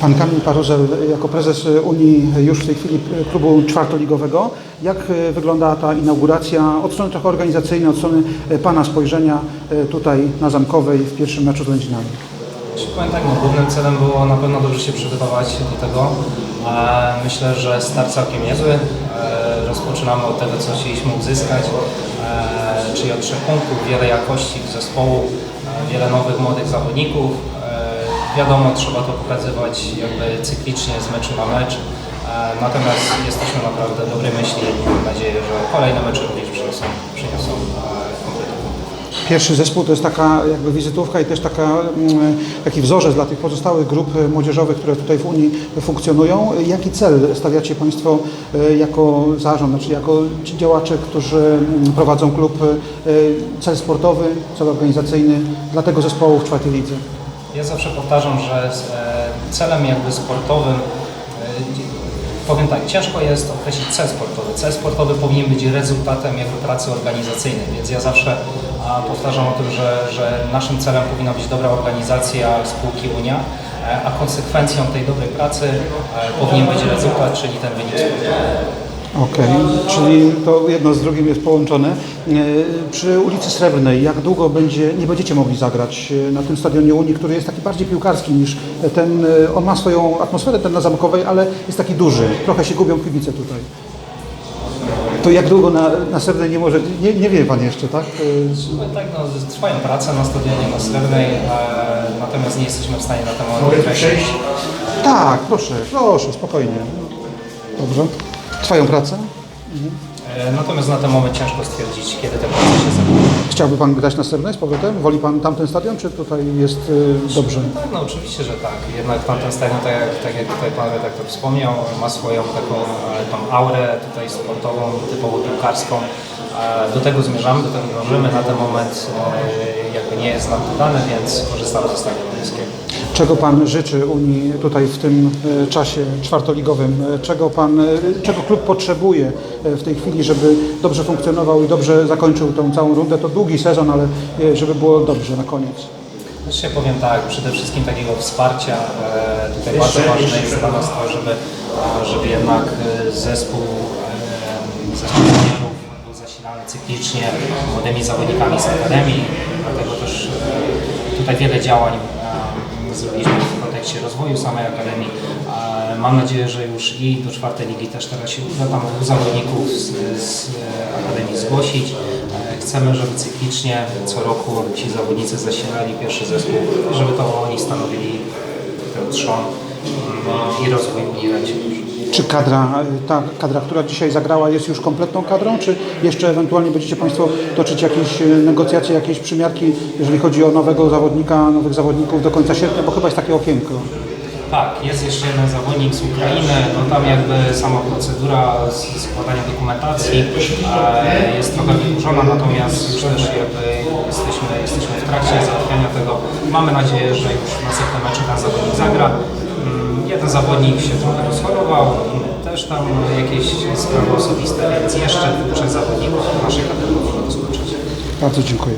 Pan Kamil Paruzel jako prezes Unii już w tej chwili klubu czwartoligowego. Jak e, wygląda ta inauguracja od strony trochę organizacyjnej, od strony e, Pana spojrzenia e, tutaj na Zamkowej w pierwszym meczu z Lędzinami? Powiem tak, no, głównym celem było na pewno dobrze się przygotować do tego. Myślę, że start całkiem niezły. Rozpoczynamy od tego, co chcieliśmy uzyskać, czyli od trzech punktów, wiele jakości zespołu, wiele nowych młodych zawodników. Wiadomo, trzeba to pokazywać jakby cyklicznie z meczu na mecz. E, Natomiast jesteśmy naprawdę dobrej myśli i mam nadzieję, że kolejne mecze również przyniosą, przyniosą e. Pierwszy zespół to jest taka jakby wizytówka i też taka, mm, taki wzorzec dla tych pozostałych grup młodzieżowych, które tutaj w Unii funkcjonują. Jaki cel stawiacie Państwo e, jako zarząd, znaczy jako ci działacze, którzy mm, prowadzą klub, cel sportowy, cel organizacyjny dla tego zespołu w czwartej lidze? Ja zawsze powtarzam, że e, celem jakby sportowym, e, powiem tak, ciężko jest określić cel sportowy. Cel sportowy powinien być rezultatem jakby pracy organizacyjnej, więc ja zawsze powtarzam o tym, że, że naszym celem powinna być dobra organizacja spółki Unia, e, a konsekwencją tej dobrej pracy powinien być rezultat, czyli ten wynik sportowy. Okej, czyli to jedno z drugim jest połączone. E, Przy ulicy Srebrnej, jak długo będzie, nie będziecie mogli zagrać e, na tym stadionie Unii, który jest taki bardziej piłkarski niż ten, e, on ma swoją atmosferę, ten na Zamkowej, ale jest taki duży, trochę się gubią kibice tutaj. To jak długo na, na Srebrnej nie może, nie, nie wie Pan jeszcze, tak? E, No tak, no, trwają prace na stadionie na Srebrnej, e, natomiast nie jesteśmy w stanie na ten moment określić. Tak, proszę, proszę, spokojnie. Dobrze. Trwają prace? E, Natomiast na ten moment ciężko stwierdzić, kiedy te prace się zakończą. Chciałby Pan grać na Srebrnej z powrotem? Woli Pan tamten stadion, czy tutaj jest e, dobrze? Tak, no oczywiście, że tak. Jednak tamten stadion, tak jak, tak jak tutaj Pan redaktor wspomniał, ma swoją taką e, tą aurę tutaj sportową, typowo piłkarską. E, Do tego zmierzamy, do tego dążymy. Na ten moment e, jakby nie jest nam to dane, więc korzystamy ze stadionu miejskiego. Czego Pan życzy Unii tutaj w tym e, czasie czwartoligowym? E, Czego Pan, e, czego klub potrzebuje w tej chwili, żeby dobrze funkcjonował i dobrze zakończył tą całą rundę? To długi sezon, ale żeby było dobrze na koniec. Jeszcze powiem tak, przede wszystkim takiego wsparcia. Tutaj bardzo ważne jest dla nas to, żeby, żeby jednak zespół, zespół był zasilany cyklicznie młodymi zawodnikami z Akademii, dlatego też tutaj wiele działań zrobiliśmy w kontekście rozwoju samej Akademii. Mam nadzieję, że już i do czwartej ligi też teraz się uda tam zawodników z, z Akademii zgłosić. E, Chcemy, żeby cyklicznie co roku ci zawodnicy zasilali pierwszy zespół, żeby to oni stanowili ten trzon i rozwój Ręcznej. Czy kadra, ta kadra, która dzisiaj zagrała jest już kompletną kadrą, czy jeszcze ewentualnie będziecie Państwo toczyć jakieś e, negocjacje, jakieś przymiarki, jeżeli chodzi o nowego zawodnika, nowych zawodników do końca sierpnia, bo chyba jest takie okienko. Tak, jest jeszcze jeden zawodnik z Ukrainy, no tam jakby sama procedura z- składania dokumentacji e, jest trochę wydłużona, natomiast już też jakby jesteśmy, jesteśmy w trakcie załatwiania tego. Mamy nadzieję, że już w następnym meczu ten zawodnik zagra. Mm, Jeden zawodnik się trochę rozchorował, też tam jakieś sprawy osobiste, więc jeszcze dwóch, zawodników w naszej kategorii doskoczyć. Bardzo dziękuję.